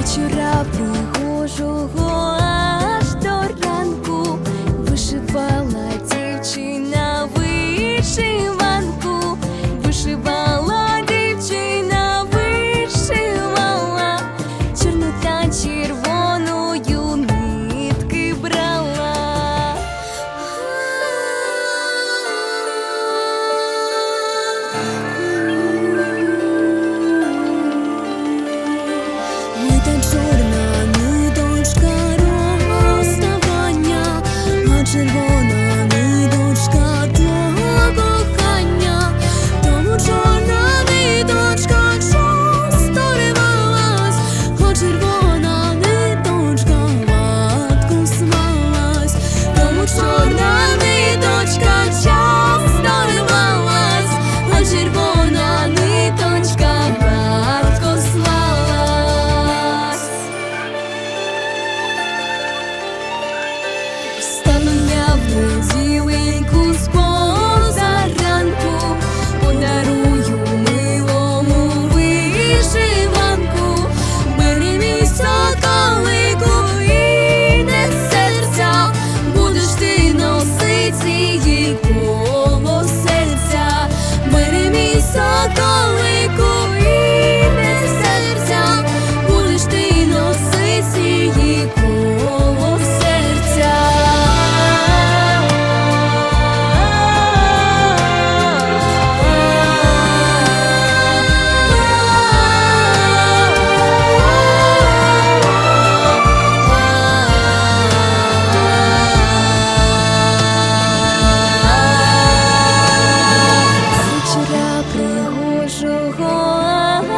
вечора пригожого. червона ниточка твого кохання is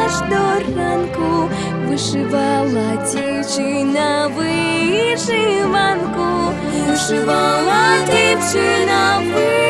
аж до ранку вишивала дівчина вишиванку, вишивала дівчина вишиванку.